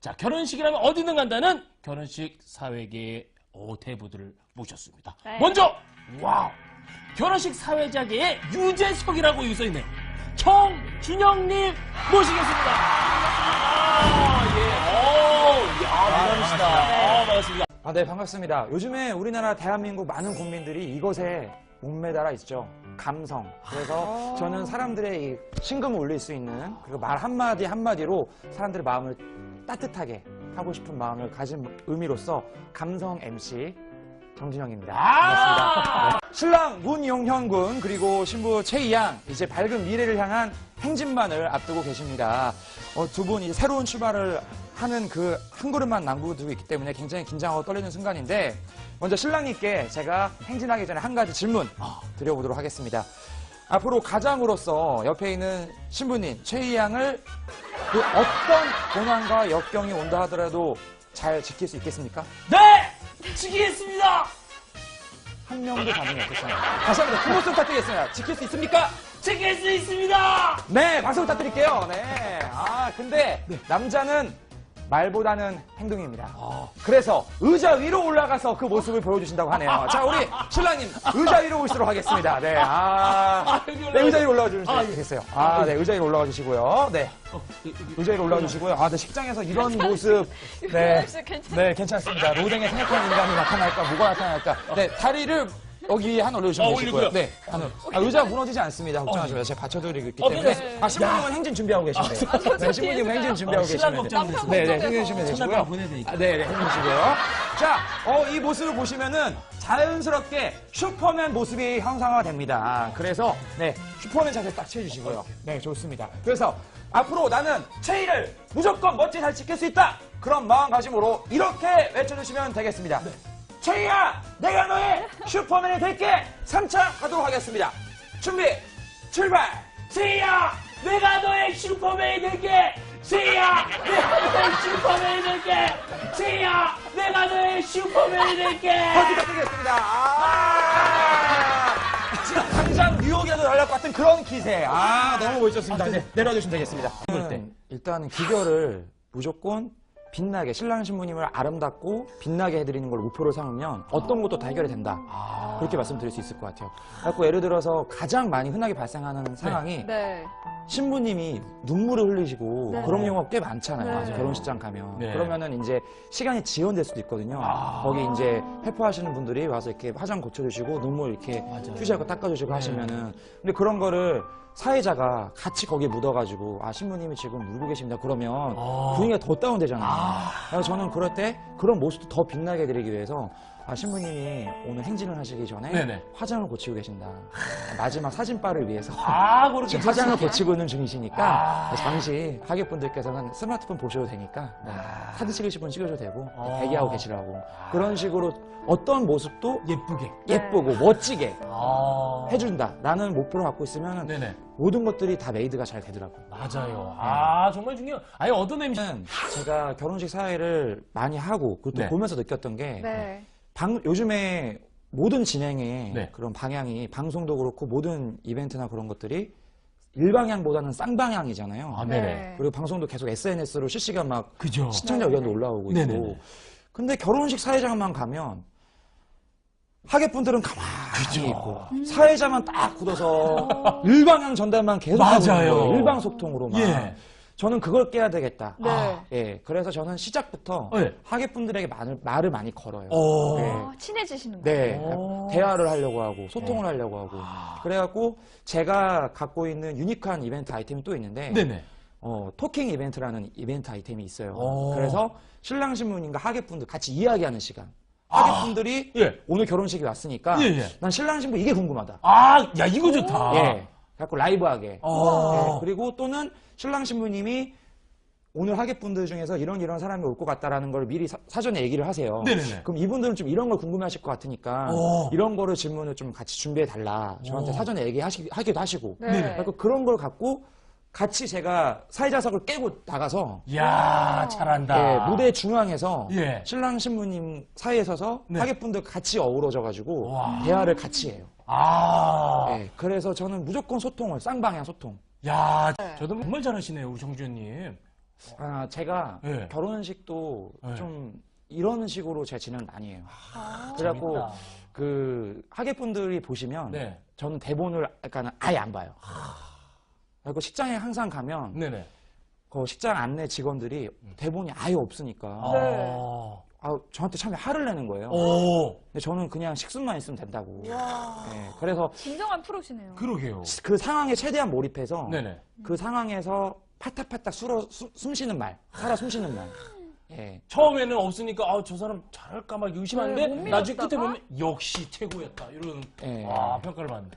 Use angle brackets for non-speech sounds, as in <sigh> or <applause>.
자, 결혼식이라면 어디든 간다는 결혼식 사회계의 어, 대부들을 모셨습니다. 네. 먼저, 와우! 결혼식 사회자계의 유재석이라고 써있네요. 정준영님 모시겠습니다. 아, 예. 오, 야, 대단하시다. 아, 반갑습니다. 아, 네, 반갑습니다. 요즘에 우리나라 대한민국 많은 국민들이 이것에 목매달아 있죠. 감성. 그래서 저는 사람들의 이 심금을 울릴 수 있는 그리고 말 한마디 한마디로 사람들의 마음을 따뜻하게 하고 싶은 마음을 가진 의미로서 감성 MC 정진영입니다. 반갑습니다. 네. 신랑 문용현 군 그리고 신부 최이양 이제 밝은 미래를 향한 행진만을 앞두고 계십니다. 어, 두분 이제 새로운 출발을 하는 그 한 걸음만 남겨두고 있기 때문에 굉장히 긴장하고 떨리는 순간인데 먼저 신랑님께 제가 행진하기 전에 한 가지 질문 드려보도록 하겠습니다. 앞으로 가장으로서 옆에 있는 신부님 최이양을 그 어떤 고난과 역경이 온다 하더라도 잘 지킬 수 있겠습니까? 네! 지키겠습니다! 한 명도 반응이 없겠습니다. 다시 한번 큰 박수 부탁드리겠습니다. 지킬 수 있습니까? 지킬 수 있습니다! 네, 박수 부탁드릴게요. 네. 아, 근데 남자는 말보다는 행동입니다. 그래서 의자 위로 올라가서 그 모습을 보여주신다고 하네요. <laughs> 자, 우리 신랑님 의자 위로 오시도록 하겠습니다. 네, 아, 아, 네, 의자 위로 올라가 아, 주시면 예. 되겠어요. 아, 네, 의자 위로 올라가 주시고요. 네, 어, 의자 위로 올라가 주시고요. 아, 네, 식장에서 이런 모습, 네, 네, 괜찮습니다. 로댕에 생각하는 인간이 나타날까, 뭐가 나타날까. 네, 다리를 여기 한 올려주시면 어, 되시고요. 올리고요. 네, 한 올. 아, 의자 무너지지 않습니다. 걱정하지 마세요. 제가 받쳐드리고 있기 어, 때문에. 네. 아, 신부님은 행진 준비하고 계신데요. 네, 신부님은 행진 준비하고 어, 계시면 돼요. 네, 네, 행진하시면 되시고요. 아, 네, 네, 행진하시고요. 자, 어, 이 모습을 보시면은 자연스럽게 슈퍼맨 모습이 형상화가 됩니다. 그래서, 네, 슈퍼맨 자세 딱 취해주시고요. 네, 좋습니다. 그래서 앞으로 나는 체이를 무조건 멋지게 잘 지킬 수 있다! 그런 마음가짐으로 이렇게 외쳐주시면 되겠습니다. 체이야! 내가 너의 슈퍼맨이 될게! 3차 하도록 하겠습니다. 준비, 출발! 세이야! 내가 너의 슈퍼맨이 될게! 세이야! 내가 너의 슈퍼맨이 될게! 세이야! 내가 너의 슈퍼맨이 될게! 박수 부탁드리겠습니다. 아! <laughs> 지금 당장 뉴욕이라도 것 같은 그런 기세. 아, 너무 멋있었습니다. 이제 내려주시면 되겠습니다. 그럴 때. 일단 기결을 무조건 빛나게 신랑 신부님을 아름답고 빛나게 해드리는 걸 목표로 삼으면 어떤 것도 다 해결이 된다. 그렇게 말씀드릴 수 있을 것 같아요. 그래서 예를 들어서 가장 많이 흔하게 발생하는 상황이 네. 신부님이 눈물을 흘리시고 네. 그런 경우가 꽤 많잖아요. 네. 결혼식장 가면. 네. 그러면은 이제 시간이 지연될 수도 있거든요. 아. 거기 이제 회포하시는 분들이 와서 이렇게 화장 고쳐주시고 눈물 이렇게 맞아요. 휴지하고 닦아주시고 네. 하시면은. 근데 그런 거를 사회자가 같이 거기에 묻어가지고 아 신부님이 지금 울고 계십니다. 그러면 아. 분위기가 더 다운되잖아요. 아. 그래서 저는 그럴 때 그런 모습도 더 빛나게 해드리기 위해서 아, 신부님이 오늘 행진을 하시기 전에 네네. 화장을 고치고 계신다. 마지막 사진바를 위해서 아, 그렇게 지금 화장을 고치고 있는 중이시니까 아. 잠시 하객분들께서는 스마트폰 보셔도 되니까 네, 아. 사진 찍으실 분 찍으셔도 되고 네, 어. 대기하고 계시라고 그런 식으로 어떤 모습도 예쁘게. 예쁘고 멋지게 아. 해준다라는 목표를 갖고 있으면 네네. 모든 것들이 다 메이드가 잘 되더라고요. 맞아요. 아, 정말 중요해요. 어떤 MC. 저는 제가 결혼식 사회를 많이 하고 그것도 네. 보면서 느꼈던 게 네. 방- 요즘에 모든 진행의 네. 그런 방향이 방송도 그렇고 모든 이벤트나 그런 것들이 일방향보다는 쌍방향이잖아요. 아, 네네. 그리고 방송도 계속 SNS로 실시간 막 그죠. 시청자. 의견도 올라오고 네네네. 있고. 근데 결혼식 사회장만 가면 하객분들은 가만히 그죠. 있고 사회자만 딱 굳어서 일방향 전달만 계속 맞아요. 하고 있는 거예요. 일방 소통으로만. 예. 저는 그걸 깨야 되겠다. 네. 아. 예, 그래서 저는 시작부터 네. 하객분들에게 말을, 말을 많이 걸어요. 오. 네. 어, 친해지시는 거예요. 네, 오. 대화를 하려고 하고 소통을 네. 하려고 하고 아. 그래갖고 제가 갖고 있는 유니크한 이벤트 아이템이 또 있는데 네네. 어, 토킹 이벤트라는 이벤트 아이템이 있어요. 오. 그래서 신랑 신부님과 하객분들 같이 이야기하는 시간. 아. 하객분들이 예. 오늘 결혼식이 왔으니까 예, 예. 난 신랑 신부 이게 궁금하다. 아, 야, 이거 좋다. 예, 갖고 라이브하게. 어. 예, 그리고 또는 신랑 신부님이 오늘 하객분들 중에서 이런 이런 사람이 올 것 같다라는 걸 미리 사, 전에 얘기를 하세요. 네네네. 그럼 이분들은 좀 이런 걸 궁금해하실 것 같으니까 오. 이런 거를 질문을 좀 같이 준비해 달라. 저한테 오. 사전에 얘기하기도 하시고. 네. 그런 걸 갖고 같이 제가 사회자석을 깨고 나가서 이야, 잘한다. 예, 무대 중앙에서 예. 신랑 신부님 사이에 서서 네. 하객분들 같이 어우러져 가지고 와. 대화를 같이 해요. 아. 예, 그래서 저는 무조건 소통을 쌍방향 소통. 야, 네. 저도 정말 잘하시네요, 우리 정주현님. 아, 제가 네. 결혼식도 네. 좀 이런 식으로 제가 진행을 많이 해요. 아. 그래갖고 재밌다. 그 하객분들이 보시면 네. 저는 대본을 약간 아예 안 봐요. 그리고 식장에 항상 가면 네네. 그 식장 안내 직원들이 대본이 아예 없으니까 아. 네. 아, 저한테 참 화를 내는 거예요. 오, 근데 저는 그냥 식순만 있으면 된다고. 와. 예, 그래서 진정한 프로시네요. 그러게요. 그 상황에 최대한 몰입해서 네네. 그 상황에서 파닥파닥 술어, 수- 숨 쉬는 말, 살아 숨 쉬는 말. 예. 처음에는 없으니까 아, 저 사람 잘할까 막 의심하는데 네, 못 나중에 끝에? 보면 역시 최고였다 이런 예. 아, 평가를 받는다.